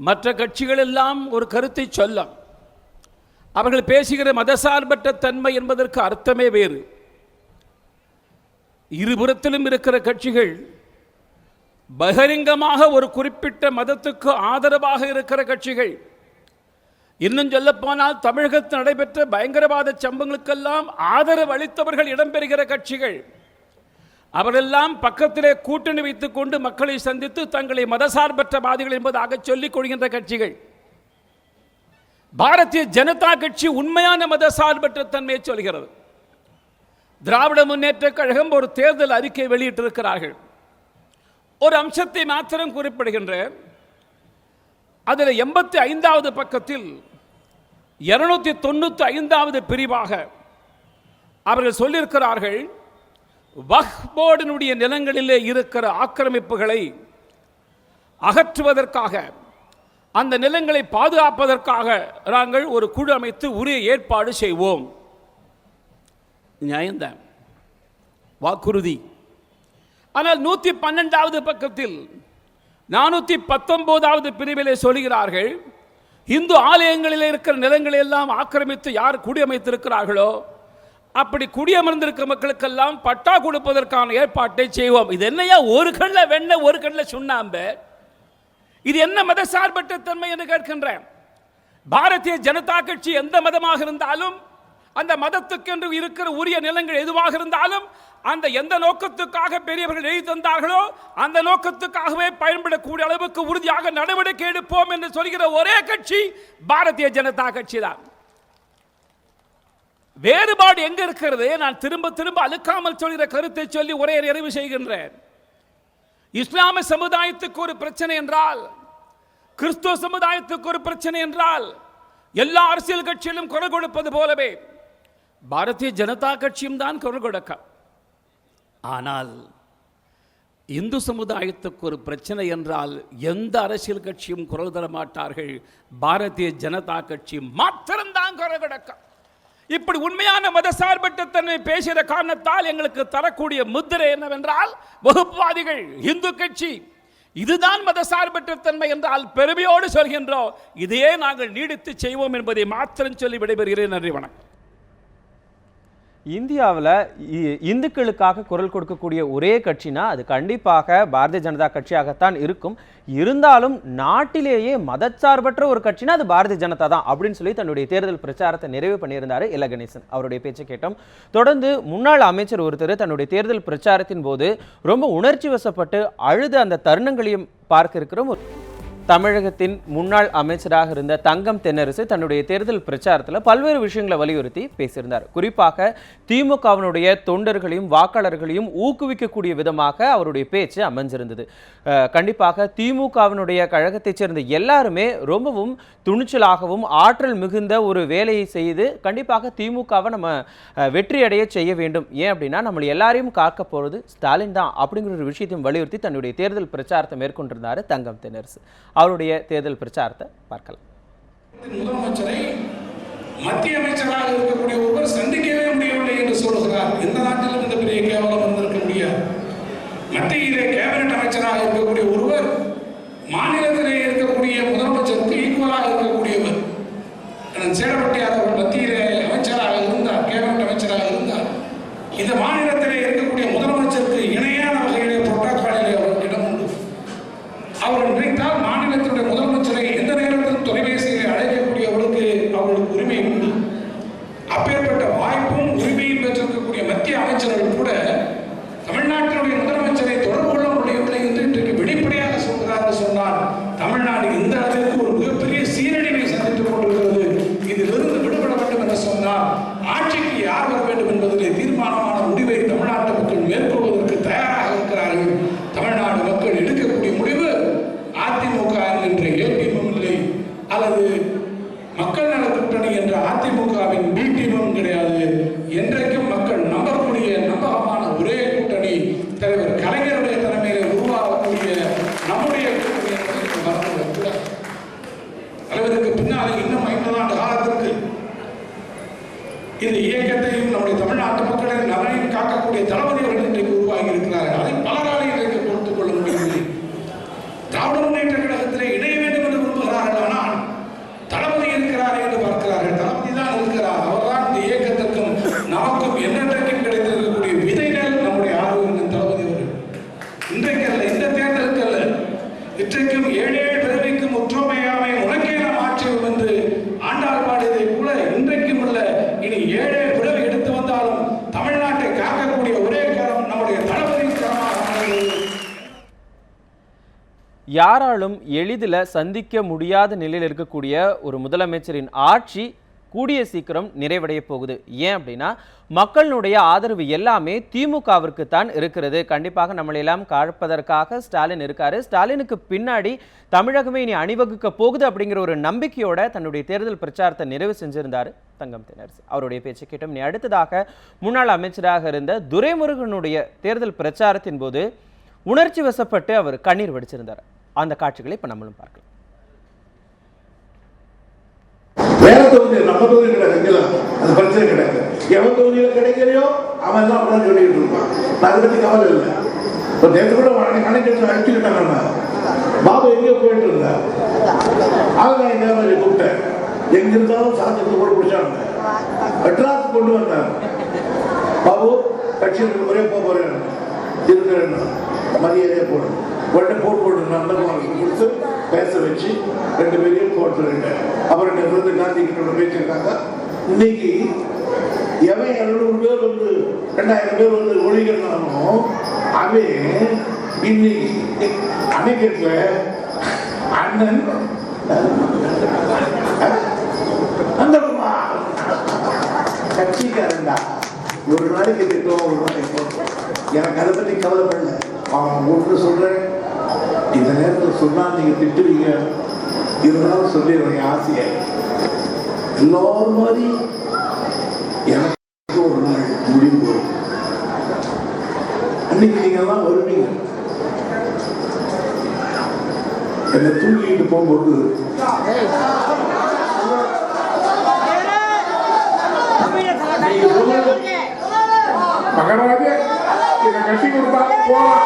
மற்ற கட்சிகள் எல்லாம் ஒரு கருத்தை சொல்லும் அவர்கள் பேசுகிற மதசார்பற்ற தன்மை என்பதற்கு அர்த்தமே வேறு. இருபுறத்திலும் இருக்கிற கட்சிகள் பகிரங்கமாக ஒரு குறிப்பிட்ட மதத்துக்கு ஆதரவாக இருக்கிற கட்சிகள். இன்னும் சொல்லப்போனால் தமிழகத்தில் நடைபெற்ற பயங்கரவாத சம்பங்களுக்கெல்லாம் ஆதரவு அளித்தவர்கள் இடம்பெறுகிற கட்சிகள். அவரெல்லாம் பக்கத்திலே கூட்டணி வைத்துக் கொண்டு மக்களை சந்தித்து தங்களை மதசார்பற்றவாதிகள் என்பதாக சொல்லிக் கொள்கின்ற கட்சிகள். பாரதிய ஜனதா கட்சி உண்மையான மதசார்பற்ற தன்மையை சொல்கிறது. திராவிட முன்னேற்ற கழகம் ஒரு தேர்தல் அறிக்கை வெளியிட்டிருக்கிறார்கள். ஒரு அம்சத்தை மாத்திரம் குறிப்பிடுகின்ற அதில் எண்பத்தி ஐந்தாவது பக்கத்தில் இருநூத்தி தொண்ணூத்தி ஐந்தாவது பிரிவாக அவர்கள் சொல்லியிருக்கிறார்கள் வக்ஃப் போர்டினுடைய நிலங்களிலே இருக்கிற ஆக்கிரமிப்புகளை அகற்றுவதற்காக அந்த நிலங்களை பாதுகாப்பதற்காக நாங்கள் ஒரு குழு அமைத்து உரிய ஏற்பாடு செய்வோம். நியாயம்தான். வாக்குறுதி. ஆனால் நூற்றி பன்னெண்டாவது பக்கத்தில் நானூற்றி பத்தொன்பதாவது பிரிவிலே சொல்கிறார்கள் இந்து ஆலயங்களில் இருக்கிற நிலங்களை எல்லாம் ஆக்கிரமித்து யார் குடியமைத்திருக்கிறார்களோ அப்படி குடியமர்ந்திருக்க மக்களுக்கெல்லாம் பட்டா கொடுப்பதற்கான ஏற்பாட்டை செய்வோம். இது என்னையா? ஒரு கண்ணில் வெண்ண ஒரு கண்ணில் சுண்ணாம்பு? இது என்ன மத சார்பற்ற தன்மை என்று கேட்கின்றேன். பாரதிய ஜனதா கட்சி எந்த மதமாக இருந்தாலும் அந்த மதத்துக்கென்று இருக்கிற உரிய நிலங்கள் எதுவாக இருந்தாலும் அந்த எந்த நோக்கத்துக்காக பெரியவர்கள் எழுதி தந்தார்களோ அந்த நோக்கத்துக்காகவே பயன்படக்கூடிய அளவுக்கு உறுதியாக நடவடிக்கை எடுப்போம் என்று சொல்கிற ஒரே கட்சி பாரதிய ஜனதா கட்சி தான் வேறுபாடு எங்க இருக்கிறது? நான் திரும்ப திரும்ப அழுக்காமல் சொல்கிற கருத்தை சொல்லி ஒரே நிறைவு செய்கின்றேன். இஸ்லாமிய சமுதாயத்துக்கு ஒரு பிரச்சனை என்றால் கிறிஸ்துவ சமுதாயத்துக்கு ஒரு பிரச்சனை என்றால் எல்லா அரசியல் கட்சியிலும் குரல் கொடுப்பது போலவே பாரதிய ஜனதா கட்சியும் தான் குரல் கொடுக்க ஆனால் இந்து சமுதாயத்துக்கு ஒரு பிரச்சனை என்றால் எந்த அரசியல் கட்சியும் குரல் தர மாட்டார்கள். பாரதிய ஜனதா கட்சி மாத்திரம்தான் குரல் கொடுக்க இப்படி உண்மையான மதசார்பற்ற தன்மை பேசுகிற காரணத்தால் எங்களுக்கு தரக்கூடிய முத்திரை என்னவென்றால் வகுப்புவாதிகள் இந்து கட்சி. இதுதான் மதசார்பற்ற தன்மை என்றால் பெருமையோடு சொல்கின்றோம். இதையே நாங்கள் நீடித்து செய்வோம் என்பதை மாத்திரம் சொல்லி விடைபெறுகிறேன். நன்றி வணக்கம். இந்தியாவில் இந்துக்களுக்காக குரல் கொடுக்கக்கூடிய ஒரே கட்சினா அது கண்டிப்பாக பாரதிய ஜனதா கட்சியாகத்தான் இருக்கும். இருந்தாலும் நாட்டிலேயே மதச்சார்பற்ற ஒரு கட்சினா அது பாரதிய ஜனதா தான் அப்படின்னு சொல்லி தன்னுடைய தேர்தல் பிரச்சாரத்தை நிறைவு பண்ணியிருந்தாரு இல கணேசன். அவருடைய பேச்சை கேட்டோம். தொடர்ந்து முன்னாள் அமைச்சர் ஒருத்தர் தன்னுடைய தேர்தல் பிரச்சாரத்தின் போது ரொம்ப உணர்ச்சி வசப்பட்டு அழுத அந்த தருணங்களையும் பார்க்க இருக்கிறோம். தமிழகத்தின் முன்னாள் அமைச்சராக இருந்த தங்கம் தென்னரசு தன்னுடைய தேர்தல் பிரச்சாரத்தில் பல்வேறு விஷயங்களை வலியுறுத்தி பேசியிருந்தார். குறிப்பாக திமுகவினுடைய தொண்டர்களையும் வாக்காளர்களையும் ஊக்குவிக்கக்கூடிய விதமாக அவருடைய பேச்சு அமைஞ்சிருந்தது. கண்டிப்பாக திமுகவினுடைய கழகத்தைச் சேர்ந்த எல்லாருமே ரொம்பவும் துணிச்சலாகவும் ஆற்றல் மிகுந்த ஒரு வேலையை செய்து கண்டிப்பாக திமுகவை நம்ம வெற்றியடைய வெற்றி அடைய செய்ய வேண்டும். ஏன் அப்படின்னா நம்மளை எல்லாரையும் காக்க போகிறது ஸ்டாலின் தான் அப்படிங்கிற ஒரு விஷயத்தையும் வலியுறுத்தி தன்னுடைய தேர்தல் பிரச்சாரத்தை மேற்கொண்டிருந்தார் தங்கம் தென்னரசு. அவருடைய தேர்தல் பிரச்சாரத்தை பார்க்கலாம். முதலமைச்சரை மத்திய அமைச்சராக இருக்கக்கூடிய ஒருவர் சந்திக்கவே முடியவில்லை என்று சொல்லுகிறார். எந்த நாட்டிலும் இந்த பெரிய கேவலம் வந்திருக்க முடியாது. மத்தியிலே கேபினட் அமைச்சராக இருக்கக்கூடிய ஒருவர் மாநிலத்திலே இருக்கக்கூடிய முதலமைச்சருக்கு ஈக்குவலாக இருக்கக்கூடியவர். சேரப்பட்ட சேடப்பட்டியார் அவர் மத்தியிலே அமைச்சராக இருந்தார் கேபினட் அமைச்சராக இருந்தார் இந்த மாநிலத்திலே இருக்கக்கூடிய முதலமைச்சருக்கு இணையான வகையிலே புரோட்டோகாலிலே அவர் இடம் உண்டு அவர் நினைத்தால் மாநிலத்தினுடைய முதலமைச்சரை எந்த நேரத்திலும் தொலைபேசியில் அழைக்கக்கூடியவர்களுக்கு அவர்களுக்கு உரிமை உண்டு அப்பேற்பட்ட வாய்ப்பும் உரிமையும் பெற்றிருக்கக்கூடிய மத்திய அமைச்சர்கள் கூட தமிழ்நாட்டினுடைய முதலமைச்சரை தொடர்பு கொள்ள முடியவில்லை என்று இன்றைக்கு வெளிப்படையாக சொல்கிறார் என்று சொன்னால் தமிழ்நாடு இந்த அளவிற்கு ஒரு மிகப்பெரிய சீரழிவை சந்தித்துக் கொண்டிருக்கிறது இதிலிருந்து விடுபட வேண்டும் என்று சொன்னால் ஆட்சிக்கு யார் வர வேண்டும் என்பதிலே தீர்மானமான முடிவை தமிழ்நாட்டு மக்கள் மேற்கொள்வதற்கு தயாராக இருக்கிறார்கள். தமிழ்நாடு மக்கள் எடுக்கக்கூடிய முடிவு அதிமுக என்கின்ற ஏடிஎம் இல்லை. அல்லது மக்கள் நல கூட்டணி என்ற அதிமுகவின் பி டீமும் கிடையாது. என்ற 好了。யாராலும் எளிதில் சந்திக்க முடியாத நிலையில் இருக்கக்கூடிய ஒரு முதலமைச்சரின் ஆட்சி கூடிய சீக்கிரம் நிறைவடைய போகுது. ஏன் அப்படின்னா மக்களுடைய ஆதரவு எல்லாமே திமுகவிற்கு தான் இருக்கிறது. கண்டிப்பாக நம்மளை எல்லாம் காப்பதற்காக ஸ்டாலின் இருக்காரு. ஸ்டாலினுக்கு பின்னாடி தமிழகமே இனி அணிவகுக்க போகுது அப்படிங்கிற ஒரு நம்பிக்கையோட தன்னுடைய தேர்தல் பிரச்சாரத்தை நிறைவு செஞ்சிருந்தார் தங்கம் தினரசு அவருடைய பேச்சை கேட்டோம். இனி அடுத்ததாக முன்னாள் அமைச்சராக இருந்த துரைமுருகனுடைய தேர்தல் பிரச்சாரத்தின் போது உணர்ச்சி வசப்பட்டு அவர் கண்ணீர் வடிச்சிருந்தார். அந்த காட்சிகளை இப்ப நம்மளும் பார்க்கலாம். வேற தொகுதி நம்ம தொகுதி கிடைக்கலாம் அது பிரச்சனை கிடையாது. எவன் தொகுதியில கிடைக்கலையோ அவன் எல்லாம் அப்படிதான் சொல்லிட்டு இருப்பான். நான் அதை பத்தி கவலை இல்லை. இப்போ நேற்று கூட கணக்கு அடிச்சுக்கிட்டாங்க பாபு எங்கேயோ போயிட்டு இருந்தா அவங்க இந்த மாதிரி கூப்பிட்டேன். எங்க இருந்தாலும் சாந்தத்தை கூட பிடிச்சாங்க. மெட்ராஸ் கொண்டு வந்தாங்க. பாபு கட்சியில் முறையே போக போறேன். இருக்கிறேன் மரியாதையே போடணும் உடனே போட்டு போட்டு நந்தகுமாருக்கு கொடுத்து பேச வச்சு ரெண்டு பேரையும் போட்டு ரெண்டேன் அப்புறம் வந்து காந்தி கிட்ட பேசியிருக்காங்க இன்னைக்கு எவன் இருநூறு பேர் வந்து ரெண்டாயிரம் பேர் வந்து ஒழிகனாலும் அவன் இன்னைக்கு அணைக்கட்டுல அண்ணன் நந்தகுமார் கட்சிக்காரன்டா. ஒரு நாளைக்கு திட்டம் ஒரு நாளைக்கு எனக்கு அதை பற்றி கவலைப்படல. அவன் ஒன்று சொல்றேன் இந்த நேரத்தில் சொன்னா நீங்க திட்டுவீங்க. இருந்தாலும் சொல்லிடுறேன் என் ஆசையை. எல்லாரும் மாதிரி எனக்கு ஒரு நாள் முடிவு வரும். அன்னைக்கு நீங்க எல்லாம் வருவீங்க. என்னை தூக்கிட்டு போகும்போது சொல்லுங்க மகராஜே இதை கட்டி கொடுத்தா போலாம்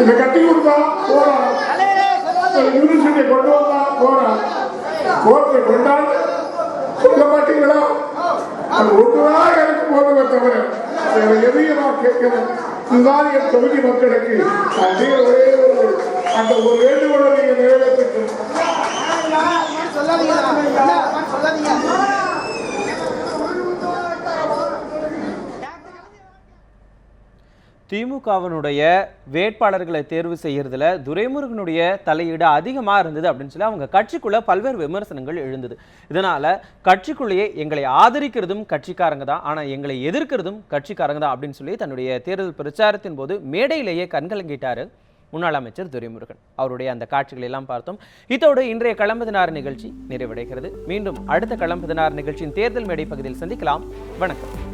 இதை கட்டி கொடுத்தா போறான் யூனிவர்சிட்டியை கொண்டு வந்தா போறான் கோர்ட்டை கொண்டாந்து சொல்ல மாட்டீங்களா? அது ஒன்றுதான் எனக்கு போதுமே தவிர வேற எதையும் நான் கேட்கிறேன் இதுதான் என் தொகுதி மக்களுக்கு அதே ஒரே ஒரு அந்த ஒரு வேண்டுகோளை நீங்க நிறைவேற்றிட்டு சொல்லாதீங்க சொல்லாதீங்க திமுகவினுடைய வேட்பாளர்களை தேர்வு செய்யறதுல துரைமுருகனுடைய தலையீடு அதிகமா இருந்தது அப்படின்னு சொல்லி அவங்க கட்சிக்குள்ள பல்வேறு விமர்சனங்கள் எழுந்தது. இதனால கட்சிக்குள்ளேயே எங்களை ஆதரிக்கிறதும் கட்சிக்காரங்க தான் ஆனா எங்களை எதிர்க்கிறதும் கட்சிக்காரங்க தான் அப்படின்னு சொல்லி தன்னுடைய தேர்தல் பிரச்சாரத்தின் போது மேடையிலேயே கண்கலங்கிட்டாரு முன்னாள் அமைச்சர் துரைமுருகன். அவருடைய அந்த காட்சிகளை எல்லாம் பார்த்தோம். இதோடு இன்றைய களம்பதினார் நிகழ்ச்சி நிறைவடைகிறது. மீண்டும் அடுத்த களம்பதினார் நிகழ்ச்சியின் தேர்தல் மேடை பகுதியில் சந்திக்கலாம். வணக்கம்.